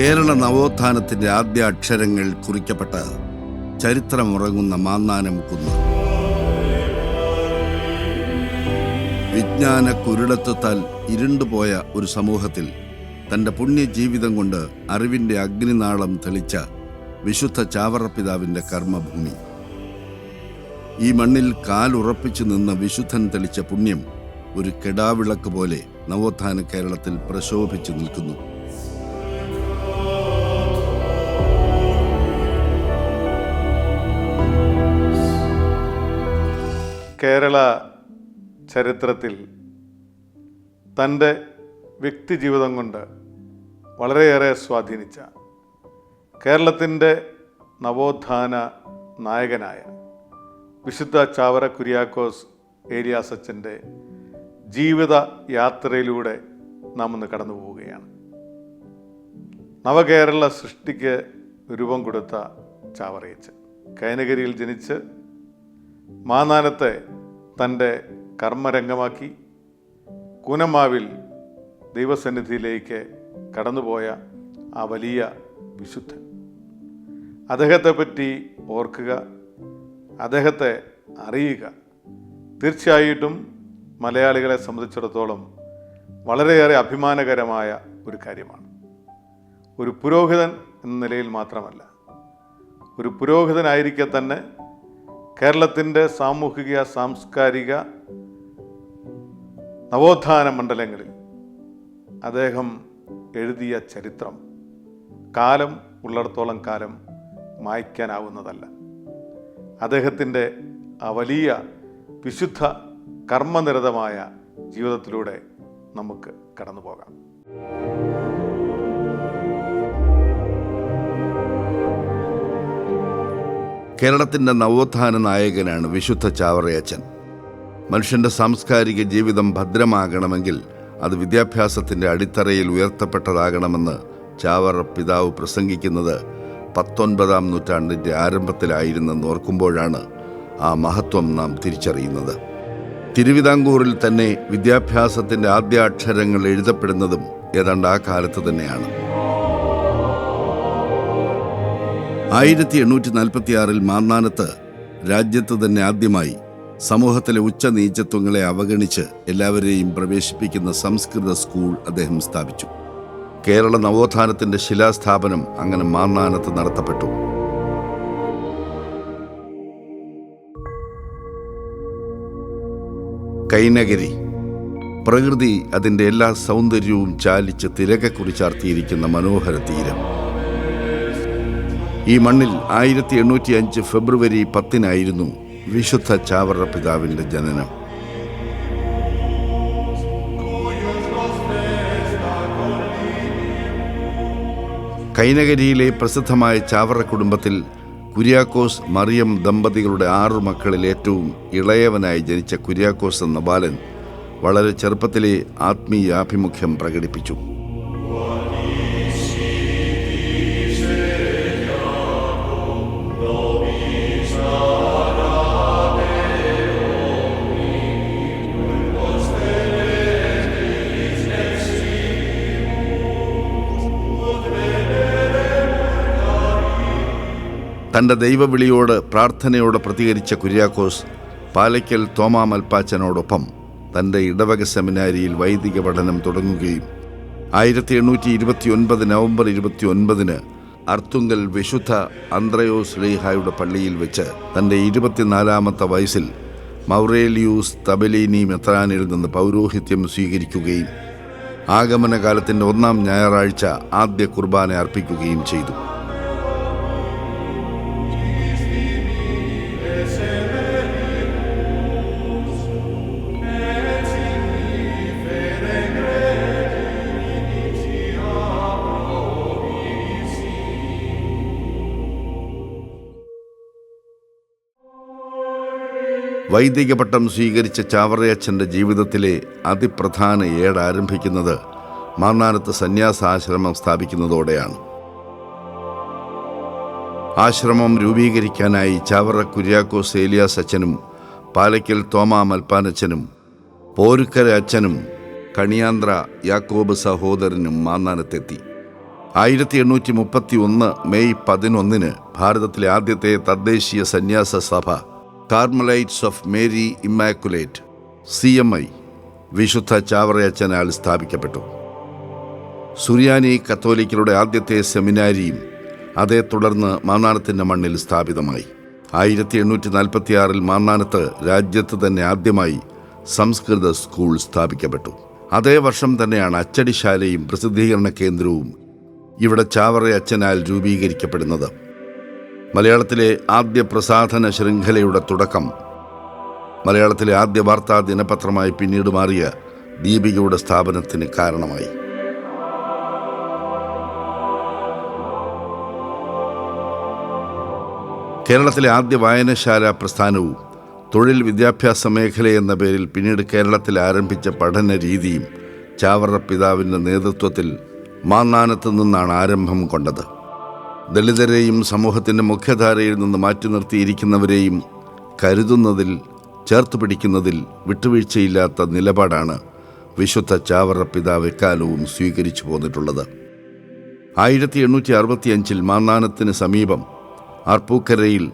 കേരള നവോത്ഥാനത്തിന്റെ ആദ്യ അക്ഷരങ്ങൾ കുറിക്കപ്പെട്ട ചരിത്രമുറങ്ങുന്ന മാന്നാനം കുന്ന് വിജ്ഞാന കുരുടത്വത്താൽ ഇരുണ്ടുപോയ ഒരു സമൂഹത്തിൽ തന്റെ പുണ്യജീവിതം കൊണ്ട് അറിവിന്റെ അഗ്നിനാളം തെളിച്ച വിശുദ്ധ ചാവറപ്പിതാവിന്റെ കർമ്മഭൂമി. ഈ മണ്ണിൽ കാലുറപ്പിച്ചു നിന്ന വിശുദ്ധൻ തെളിച്ച പുണ്യം ഒരു കെടാവിളക്ക് പോലെ നവോത്ഥാന കേരളത്തിൽ പ്രശോഭിച്ചു നിൽക്കുന്നു. കേരള ചരിത്രത്തിൽ തന്റെ വ്യക്തിജീവിതം കൊണ്ട് വളരെയേറെ സ്വാധീനിച്ച കേരളത്തിന്റെ നവോത്ഥാന നായകനായ വിശുദ്ധ ചാവറ കുര്യാക്കോസ് ഏലിയാസച്ചന്റെ ജീവിത യാത്രയിലൂടെ നാം ഒന്ന് കടന്നു പോവുകയാണ്. നവകേരള സൃഷ്ടിക്ക് രൂപം കൊടുത്ത ചാവറയച്ചൻ കൈനഗിരിയിൽ ജനിച്ച് മാനാനത്തെ തന്റെ കർമ്മരംഗമാക്കി കൂനമാവിൽ ദൈവസന്നിധിയിലേക്ക് കടന്നുപോയ ആ വലിയ വിശുദ്ധൻ. അദ്ദേഹത്തെ പറ്റി ഓർക്കുക അദ്ദേഹത്തെ അറിയുക. തീർച്ചയായിട്ടും മലയാളികളെ സംബന്ധിച്ചിടത്തോളം വളരെയേറെ അഭിമാനകരമായ ഒരു കാര്യമാണ്. ഒരു പുരോഹിതൻ എന്ന നിലയിൽ മാത്രമല്ല ഒരു പുരോഹിതനായിരിക്കെ തന്നെ കേരളത്തിന്റെ സാമൂഹിക സാംസ്കാരിക നവോത്ഥാന മണ്ഡലങ്ങളിൽ അദ്ദേഹം എഴുതിയ ചരിത്രം കാലം ഉള്ളിടത്തോളം കാലം മായ്ക്കാനാവുന്നതല്ല. അദ്ദേഹത്തിന്റെ ആ വലിയ വിശുദ്ധ കർമ്മനിരതമായ ജീവിതത്തിലൂടെ നമുക്ക് കടന്നു പോകാം കേരളത്തിന്റെ നവോത്ഥാന നായകനാണ് വിശുദ്ധ ചാവറയച്ചൻ. മനുഷ്യന്റെ സാംസ്കാരിക ജീവിതം ഭദ്രമാകണമെങ്കിൽ അത് വിദ്യാഭ്യാസത്തിന്റെ അടിത്തറയിൽ ഉയർത്തപ്പെട്ടതാകണമെന്ന് ചാവറ പിതാവ് പ്രസംഗിക്കുന്നത് പത്തൊൻപതാം നൂറ്റാണ്ടിന്റെ ആരംഭത്തിലായിരുന്നെന്ന് ഓർക്കുമ്പോഴാണ് ആ മഹത്വം നാം തിരിച്ചറിയുന്നത്. തിരുവിതാംകൂറിൽ തന്നെ വിദ്യാഭ്യാസത്തിന്റെ ആദ്യ അക്ഷരങ്ങൾ എഴുതപ്പെടുന്നതും ഏതാണ്ട് ആ കാലത്ത് തന്നെയാണ്. ആയിരത്തി എണ്ണൂറ്റി നാൽപ്പത്തി ആറിൽ മാന്നാനത്ത് രാജ്യത്ത് തന്നെ ആദ്യമായി സമൂഹത്തിലെ ഉച്ച നീചത്വങ്ങളെ അവഗണിച്ച് എല്ലാവരെയും പ്രവേശിപ്പിക്കുന്ന സംസ്കൃത സ്കൂൾ അദ്ദേഹം സ്ഥാപിച്ചു. കേരള നവോത്ഥാനത്തിന്റെ ശിലാസ്ഥാപനം അങ്ങനെ മാന്നാനത്ത് നടത്തപ്പെട്ടു. കൈനഗരി. പ്രകൃതി അതിന്റെ എല്ലാ സൗന്ദര്യവും ചാലിച്ച് തിരകെ കുറിച്ചാർത്തിയിരിക്കുന്ന മനോഹര തീരം. ഈ മണ്ണിൽ ആയിരത്തി എണ്ണൂറ്റി അഞ്ച് ഫെബ്രുവരി പത്തിനായിരുന്നു വിശുദ്ധ ചാവറ പിതാവിന്റെ ജനനം. കൈനഗരിയിലെ പ്രസിദ്ധമായ ചാവറ കുടുംബത്തിൽ കുര്യാക്കോസ് മറിയം ദമ്പതികളുടെ ആറു മക്കളിൽ ഏറ്റവും ഇളയവനായി ജനിച്ച കുര്യാക്കോസ് എന്ന ബാലൻ വളരെ ചെറുപ്പത്തിലെ ആത്മീയാഭിമുഖ്യം പ്രകടിപ്പിച്ചു. തന്റെ ദൈവവിളിയോട് പ്രാർത്ഥനയോട് പ്രതികരിച്ച കുര്യാക്കോസ് പാലയ്ക്കൽ തോമാ മൽപ്പാച്ചനോടൊപ്പം തന്റെ ഇടവക സെമിനാരിയിൽ വൈദിക പഠനം തുടങ്ങുകയും ആയിരത്തി എണ്ണൂറ്റി ഇരുപത്തി ഒൻപത് നവംബർ ഇരുപത്തി ഒൻപതിന് അർത്തുങ്കൽ വിശുദ്ധ അന്ത്രയോസ് ലീഹായുടെ പള്ളിയിൽ വെച്ച് തന്റെ ഇരുപത്തിനാലാമത്തെ വയസ്സിൽ മൗറേലിയൂസ് തബലീനി മെത്രാനിൽ നിന്ന് പൗരോഹിത്യം സ്വീകരിക്കുകയും ആഗമനകാലത്തിന്റെ ഒന്നാം ഞായറാഴ്ച ആദ്യ കുർബാന അർപ്പിക്കുകയും ചെയ്തു. വൈദിക പട്ടം സ്വീകരിച്ച ചാവറയച്ചന്റെ ജീവിതത്തിലെ അതിപ്രധാന ഏട് ആരംഭിക്കുന്നത് മാന്നാനത്ത് സന്യാസാശ്രമം സ്ഥാപിക്കുന്നതോടെയാണ്. ആശ്രമം രൂപീകരിക്കാനായി ചാവറ കുര്യാക്കോസ് ഏലിയാസ് അച്ഛനും പാലയ്ക്കൽ തോമാ മൽപ്പാനച്ഛനും പോരുക്കര അച്ഛനും കണിയാന്ത്ര യാക്കോബ് സഹോദരനും മാന്നാനത്തെത്തി. ആയിരത്തി എണ്ണൂറ്റി മുപ്പത്തി ഒന്ന് മെയ് പതിനൊന്നിന് ഭാരതത്തിലെ ആദ്യത്തെ തദ്ദേശീയ സന്യാസ സഭ Carmelites of Mary Immaculate C M I വിശുദ്ധ ചാവറയച്ചനാൽ സ്ഥാപിക്കപ്പെട്ടു. സുറിയാനി കത്തോലിക്കരുടെ ആദ്യത്തെ സെമിനാരിയും അതേ തുടർന്ന് മാന്നാനത്തിന്റെ മണ്ണിൽ സ്ഥാപിതമായി. ആയിരത്തി എണ്ണൂറ്റി നാൽപ്പത്തി ആറിൽ മാന്നാനത്ത് രാജ്യത്ത് തന്നെ ആദ്യമായി സംസ്കൃത സ്കൂൾ സ്ഥാപിക്കപ്പെട്ടു. അതേ വർഷം തന്നെയാണ് അച്ചടിശാലയും പ്രസിദ്ധീകരണ കേന്ദ്രവും ഇവിടെ ചാവറ അച്ചനാൽ രൂപീകരിക്കപ്പെടുന്നത്. മലയാളത്തിലെ ആദ്യ പ്രസാധന ശൃംഖലയുടെ തുടക്കം. മലയാളത്തിലെ ആദ്യ വാർത്താ ദിനപത്രമായി പിന്നീട് മാറിയ ദീപികയുടെ സ്ഥാപനത്തിന് കാരണമായി. കേരളത്തിലെ ആദ്യ വായനശാല പ്രസ്ഥാനവും തൊഴിൽ വിദ്യാഭ്യാസ മേഖല എന്ന പേരിൽ പിന്നീട് കേരളത്തിൽ ആരംഭിച്ച പഠന രീതിയും ചാവറ പിതാവിന്റെ നേതൃത്വത്തിൽ മാന്നാനത്ത് നിന്നാണ് ആരംഭം കൊണ്ടത്. ദളിതരെയും സമൂഹത്തിന്റെ മുഖ്യധാരയിൽ നിന്ന് മാറ്റി നിർത്തിയിരിക്കുന്നവരെയും കരുതുന്നതിൽ ചേർത്ത് പിടിക്കുന്നതിൽ വിട്ടുവീഴ്ചയില്ലാത്ത നിലപാടാണ് വിശുദ്ധ ചാവറ പിതാവ് എക്കാലവും സ്വീകരിച്ചു പോന്നിട്ടുള്ളത്. ആയിരത്തി എണ്ണൂറ്റി അറുപത്തിയഞ്ചിൽ മാന്നാനത്തിന് സമീപം ആർപ്പൂക്കരയിൽ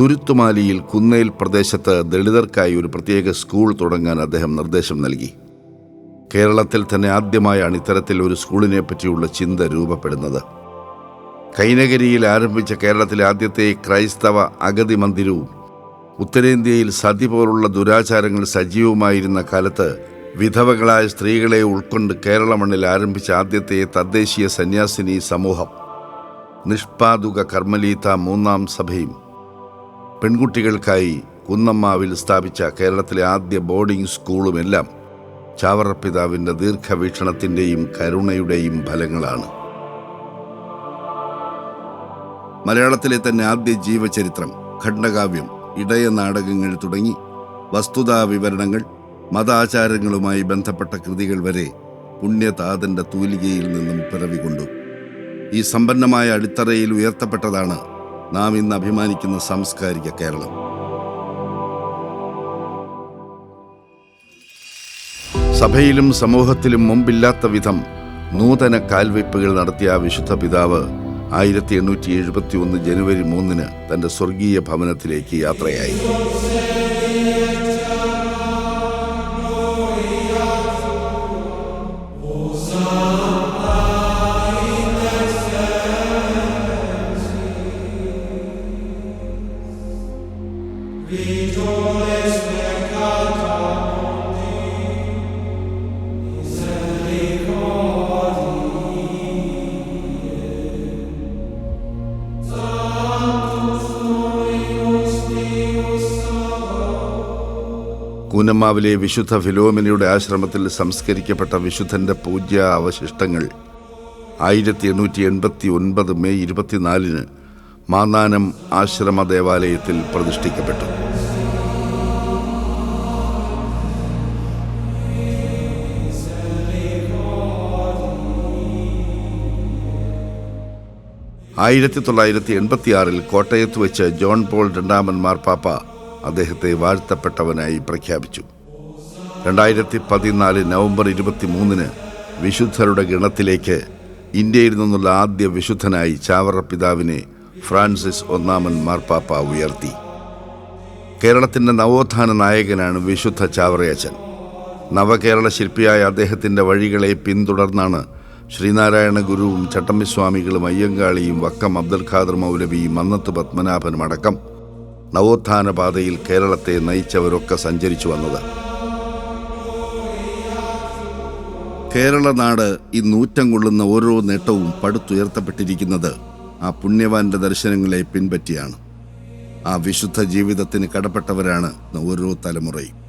തുരുത്തുമാലിയിൽ കുന്നേൽ പ്രദേശത്ത് ദളിതർക്കായി ഒരു പ്രത്യേക സ്കൂൾ തുടങ്ങാൻ അദ്ദേഹം നിർദ്ദേശം നൽകി. കേരളത്തിൽ തന്നെ ആദ്യമായാണ് ഇത്തരത്തിൽ ഒരു സ്കൂളിനെ പറ്റിയുള്ള ചിന്ത രൂപപ്പെടുന്നത്. കൈനഗരിയിൽ ആരംഭിച്ച കേരളത്തിലെ ആദ്യത്തെ ക്രൈസ്തവ അഗതി മന്ദിരവും ഉത്തരേന്ത്യയിൽ സതി പോലുള്ള ദുരാചാരങ്ങൾ സജീവമായിരുന്ന കാലത്ത് വിധവകളായ സ്ത്രീകളെ ഉൾക്കൊണ്ട് കേരള മണ്ണിൽ ആരംഭിച്ച ആദ്യത്തെ തദ്ദേശീയ സന്യാസിനി സമൂഹം. നിഷ്പാതുക കർമ്മലീത മൂന്നാം സഭയും. പെൺകുട്ടികൾക്കായി കുന്നമ്മാവിൽ സ്ഥാപിച്ച കേരളത്തിലെ ആദ്യ ബോർഡിംഗ് സ്കൂളുമെല്ലാം ചാവറപ്പിതാവിന്റെ ദീർഘവീക്ഷണത്തിന്റെയും കരുണയുടെയും ഫലങ്ങളാണ്. മലയാളത്തിലെ തന്നെ ആദ്യ ജീവചരിത്രം ഖണ്ഡകാവ്യം ഇടയ നാടകങ്ങൾ തുടങ്ങി വസ്തുതാ വിവരണങ്ങൾ മതാചാരങ്ങളുമായി ബന്ധപ്പെട്ട കൃതികൾ വരെ പുണ്യതാതന്റെ തൂലികയിൽ നിന്നും പിറവികൊണ്ടു. ഈ സമ്പന്നമായ അടിത്തറയിൽ ഉയർത്തപ്പെട്ടതാണ് നാം ഇന്ന് അഭിമാനിക്കുന്ന സാംസ്കാരിക കേരളം. സഭയിലും സമൂഹത്തിലും മുമ്പില്ലാത്ത വിധം നൂതന കാൽവയ്പ്പുകൾ നടത്തിയ വിശുദ്ധ പിതാവ് ആയിരത്തി എണ്ണൂറ്റി എഴുപത്തി ഒന്ന് ജനുവരി മൂന്നിന് തന്റെ സ്വർഗീയ ഭവനത്തിലേക്ക് യാത്രയായി. കൂനമ്മാവിലെ വിശുദ്ധ ഫിലോമിനയുടെ ആശ്രമത്തിൽ സംസ്കരിക്കപ്പെട്ട വിശുദ്ധന്റെ പൂജ്യ അവശിഷ്ടങ്ങൾ ആയിരത്തി എണ്ണൂറ്റി എൺപത്തി ഒൻപത് മെയ് ഇരുപത്തിനാലിന് മാന്നാനം ആശ്രമ ദേവാലയത്തിൽ പ്രതിഷ്ഠിക്കപ്പെട്ടു. ആയിരത്തി തൊള്ളായിരത്തി എൺപത്തിയാറിൽ കോട്ടയത്ത് വെച്ച് ജോൺ പോൾ രണ്ടാമൻ മാർപ്പാപ്പ അദ്ദേഹത്തെ വാഴ്ത്തപ്പെട്ടവനായി പ്രഖ്യാപിച്ചു. രണ്ടായിരത്തി പതിനാല് നവംബർ ഇരുപത്തി മൂന്നിന് വിശുദ്ധരുടെ ഗണത്തിലേക്ക് ഇന്ത്യയിൽ നിന്നുള്ള ആദ്യ വിശുദ്ധനായി ചാവറ പിതാവിനെ ഫ്രാൻസിസ് ഒന്നാമൻ മാർപ്പാപ്പ ഉയർത്തി. കേരളത്തിന്റെ നവോത്ഥാന നായകനാണ് വിശുദ്ധ ചാവറയച്ചൻ. നവകേരള ശില്പിയായ അദ്ദേഹത്തിന്റെ വഴികളെ പിന്തുടർന്നാണ് ശ്രീനാരായണ ഗുരുവും ചട്ടമ്പിസ്വാമികളും അയ്യങ്കാളിയും വക്കം അബ്ദുൽ ഖാദർ മൗലവിയും മന്നത്ത് പത്മനാഭനും അടക്കം നവോത്ഥാന പാതയിൽ കേരളത്തെ നയിച്ചവരൊക്കെ സഞ്ചരിച്ചു വന്നത്. കേരളനാട് ഈ നൂറ്റം കൊള്ളുന്ന ഓരോ നേട്ടവും പടുത്തുയർത്തപ്പെട്ടിരിക്കുന്നത് ആ പുണ്യവാന്റെ ദർശനങ്ങളെ പിൻപറ്റിയാണ്. ആ വിശുദ്ധ ജീവിതത്തിന് കടപ്പെട്ടവരാണ് ഓരോ തലമുറയും.